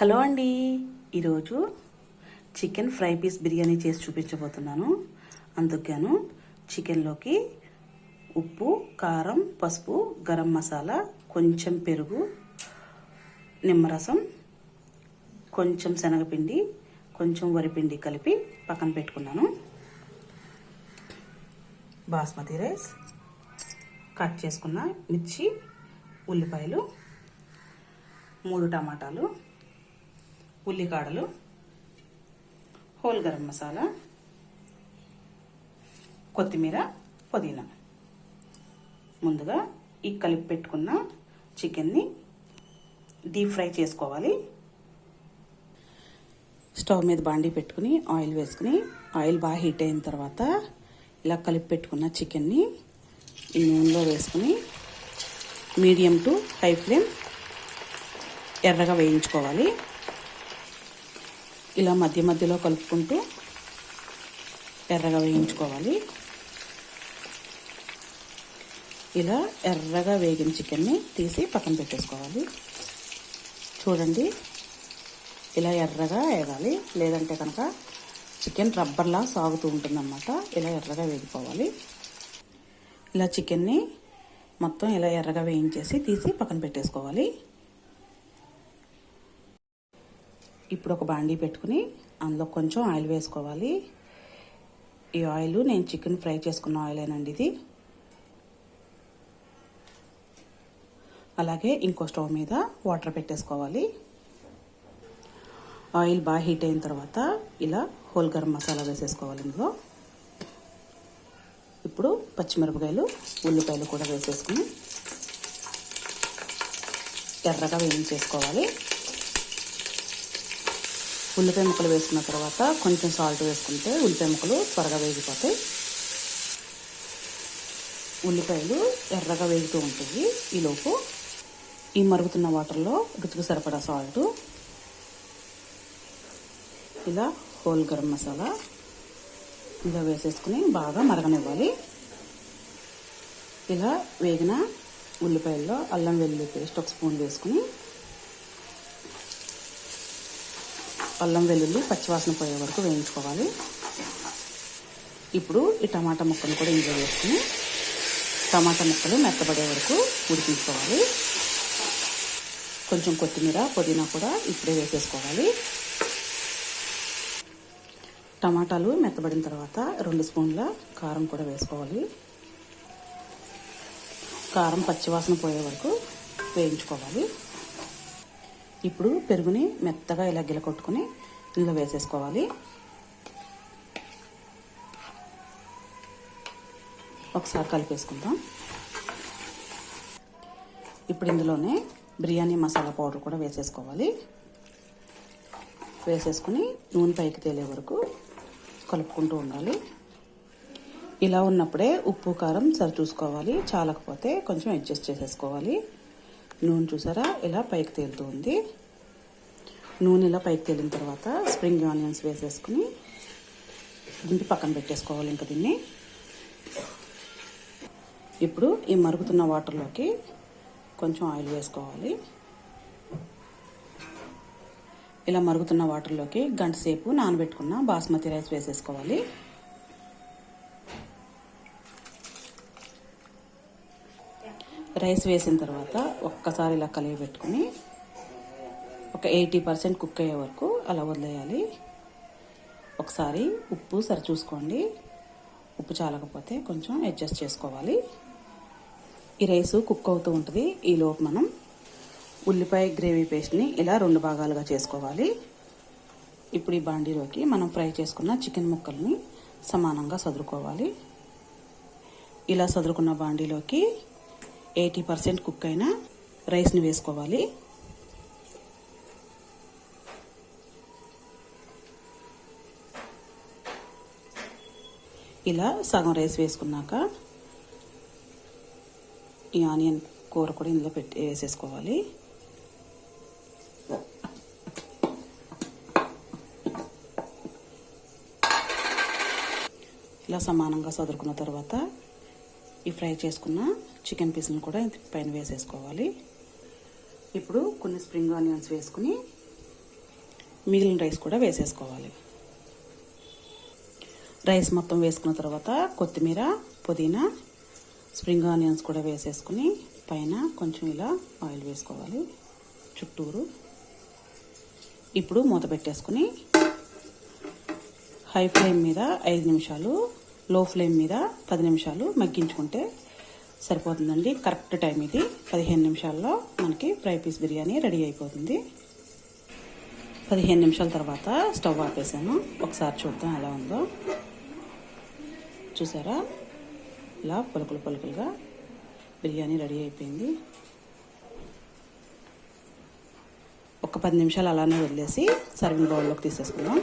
Hello అండి. ఈరోజు chicken fry piece biryani చేసి చూపించబోతున్నాను. అందుకేను చికెన్లోకి ఉప్పు కారం పసుపు గరం మసాలా కొంచెం పెరుగు నిమ్మరసం కొంచెం శనగపిండి కొంచెం వరిపిండి కలిపి పక్కన పెట్టుకున్నాను. బాస్మతి రైస్ కట్ చేసుకున్న మిర్చి ఉల్లిపాయలు మూడు టమాటాలు ఉల్లికాడలు హోల్ గరం మసాలా కొత్తిమీర పుదీనా. ముందుగా ఈ కలిపి పెట్టుకున్న చికెన్ని డీప్ ఫ్రై చేసుకోవాలి. స్టవ్ మీద బాండీ పెట్టుకుని ఆయిల్ వేసుకుని ఆయిల్ బాగా హీట్ అయిన తర్వాత ఇలా కలిపి పెట్టుకున్న చికెన్ని ఈ నూనెలో వేసుకుని మీడియం టు హై ఫ్లేమ్ ఎర్రగా వేయించుకోవాలి. ఇలా మధ్య మధ్యలో కలుపుకుంటూ ఎర్రగా వేయించుకోవాలి. ఇలా ఎర్రగా వేగిన చికెన్ని తీసి పక్కన పెట్టేసుకోవాలి. చూడండి ఇలా ఎర్రగా వేగాలి. లేదంటే కనుక చికెన్ రబ్బర్లా సాగుతూ ఉంటుందన్నమాట. ఇలా ఎర్రగా వేగిపోవాలి. ఇలా చికెన్ని మొత్తం ఇలా ఎర్రగా వేయించేసి తీసి పక్కన పెట్టేసుకోవాలి. ఇప్పుడు ఒక బాండీ పెట్టుకుని అందులో కొంచెం ఆయిల్ వేసుకోవాలి. ఈ ఆయిల్ నేను చికెన్ ఫ్రై చేసుకున్న ఆయిలేనండి ఇది. అలాగే ఇంకో స్టవ్ మీద వాటర్ పెట్టేసుకోవాలి. ఆయిల్ బాగా హీట్ అయిన తర్వాత ఇలా హోల్ గరం మసాలా వేసేసుకోవాలి ఇందులో. ఇప్పుడు పచ్చిమిరపకాయలు ఉల్లిపాయలు కూడా వేసేసుకుని ఎర్రగా వేయించేసుకోవాలి. ఉల్లిపాయ ముక్కలు వేసుకున్న తర్వాత కొంచెం సాల్ట్ వేసుకుంటే ఉల్లిపాయ ముక్కలు త్వరగా వేగిపోతాయి. ఉల్లిపాయలు ఎర్రగా వేగుతూ ఉంటాయి. ఈలోపు ఈ మరుగుతున్న వాటర్లో రుచికి సరిపడా సాల్ట్. ఇలా హోల్ గరం మసాలా ఇలా వేసేసుకుని బాగా మరగనివ్వాలి. ఇలా వేగిన ఉల్లిపాయల్లో అల్లం వెల్లుల్లి పేస్ట్ ఒక స్పూన్ వేసుకుని అల్లం వెల్లుల్లి పచ్చివాసన పోయే వరకు వేయించుకోవాలి. ఇప్పుడు ఈ టమాటా ముక్కలు కూడా ఇందులో వేసుకుని టమాటా ముక్కలు మెత్తబడే వరకు ఉడికించుకోవాలి. కొంచెం కొత్తిమీర పుదీనా కూడా ఇప్పుడే వేసేసుకోవాలి. టమాటాలు మెత్తబడిన తర్వాత రెండు స్పూన్ల కారం కూడా వేసుకోవాలి. కారం పచ్చివాసన పోయే వరకు వేయించుకోవాలి. ఇప్పుడు పెరుగుని మెత్తగా ఇలా గిలకొట్టుకుని ఇందులో వేసేసుకోవాలి. ఒకసారి కలిపేసుకుందాం. ఇప్పుడు ఇందులోనే బిర్యానీ మసాలా పౌడర్ కూడా వేసేసుకోవాలి. వేసేసుకుని నూనె పైకి తేలే వరకు కలుపుకుంటూ ఉండాలి. ఇలా ఉన్నప్పుడే ఉప్పు కారం సరి చూసుకోవాలి చాలకపోతే కొంచెం అడ్జస్ట్ చేసేసుకోవాలి. నూనె చూసారా? ఇలా పైకి తేలుతుంది. నూనె ఇలా పైకి తేలిన తర్వాత స్ప్రింగ్ ఆనియన్స్ వేసేసుకుని దింపి పక్కన పెట్టేసుకోవాలి ఇంకా దీన్ని. ఇప్పుడు ఈ మరుగుతున్న వాటర్లోకి కొంచెం ఆయిల్ వేసుకోవాలి. ఇలా మరుగుతున్న వాటర్లోకి గంట సేపు నానబెట్టుకున్న బాస్మతి రైస్ వేసేసుకోవాలి. రైస్ వేసిన తర్వాత ఒక్కసారి ఇలా కలిగి పెట్టుకుని ఒక ఎయిటీ పర్సెంట్ కుక్ అయ్యే వరకు అలా వదిలేయాలి. ఒకసారి ఉప్పు సరి చూసుకోండి. ఉప్పు చాలకపోతే కొంచెం అడ్జస్ట్ చేసుకోవాలి. ఈ రైస్ కుక్ అవుతూ ఉంటుంది. ఈలోపు మనం ఉల్లిపాయ గ్రేవీ పేస్ట్ని ఇలా రెండు భాగాలుగా చేసుకోవాలి. ఇప్పుడు ఈ బాండీలోకి మనం ఫ్రై చేసుకున్న చికెన్ ముక్కల్ని సమానంగా సదురుకోవాలి. ఇలా సదురుకున్న బాండీలోకి ఎయిటీ పర్సెంట్ కుక్ అయిన రైస్ని వేసుకోవాలి. ఇలా సగం రైస్ వేసుకున్నాక ఈ ఆనియన్ కూర కూడా ఇందులో పెట్టి వేసేసుకోవాలి. ఇలా సమానంగా సదురుకున్న తర్వాత ఈ ఫ్రై చేసుకున్న చికెన్ పీస్ని కూడా పైన వేసేసుకోవాలి. ఇప్పుడు కొన్ని స్ప్రింగ్ ఆనియన్స్ వేసుకుని మిగిలిన రైస్ కూడా వేసేసుకోవాలి. రైస్ మొత్తం వేసుకున్న తర్వాత కొత్తిమీర పుదీనా స్ప్రింగ్ ఆనియన్స్ కూడా వేసేసుకుని పైన కొంచెం ఇలా ఆయిల్ వేసుకోవాలి. చుట్టూరు. ఇప్పుడు మూత పెట్టేసుకుని హై ఫ్లేమ్ మీద ఐదు నిమిషాలు లో ఫ్లేమ్ మీద పది నిమిషాలు మగ్గించుకుంటే సరిపోతుందండి. కరెక్ట్ టైం ఇది. పదిహేను నిమిషాల్లో మనకి ఫ్రై పీస్ బిర్యానీ రెడీ అయిపోతుంది. పదిహేను నిమిషాల తర్వాత స్టవ్ ఆపేసాను. ఒకసారి చూద్దాం ఎలా ఉందో. చూసారా? ఇలా పలుకులు పలుకులుగా బిర్యానీ రెడీ అయిపోయింది. ఒక పది నిమిషాలు అలానే వదిలేసి సర్వింగ్ బౌల్లోకి తీసేసుకుందాం.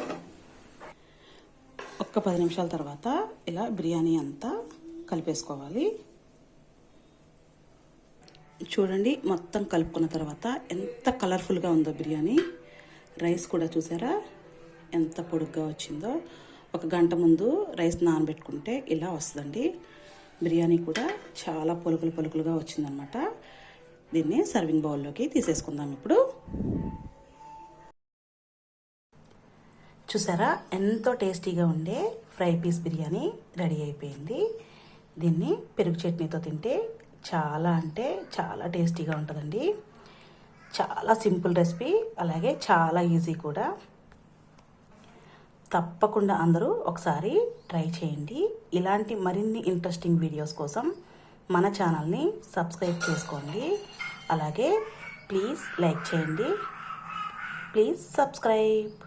ఒక్క పది నిమిషాల తర్వాత ఇలా బిర్యానీ అంతా కలిపేసుకోవాలి. చూడండి మొత్తం కలుపుకున్న తర్వాత ఎంత కలర్ఫుల్గా ఉందో బిర్యానీ. రైస్ కూడా చూసారా? ఎంత పొడుగ్గా వచ్చిందో. ఒక గంట ముందు రైస్ నానబెట్టుకుంటే ఇలా వస్తుందండి. బిర్యానీ కూడా చాలా పొలుకులు పొలుకులుగా వచ్చిందనమాట. దీన్ని సర్వింగ్ బౌల్లోకి తీసేసుకుందాం ఇప్పుడు. చూసారా? ఎంతో టేస్టీగా ఉండే ఫ్రై పీస్ బిర్యానీ రెడీ అయిపోయింది. దీన్ని పెరుగు చట్నీతో తింటే చాలా అంటే చాలా టేస్టీగా ఉంటుందండి. చాలా సింపుల్ రెసిపీ అలాగే చాలా ఈజీ కూడా. తప్పకుండా అందరూ ఒకసారి ట్రై చేయండి. ఇలాంటి మరిన్ని ఇంట్రెస్టింగ్ వీడియోస్ కోసం మన ఛానల్ని సబ్స్క్రైబ్ చేసుకోండి. అలాగే ప్లీజ్ లైక్ చేయండి. Please subscribe.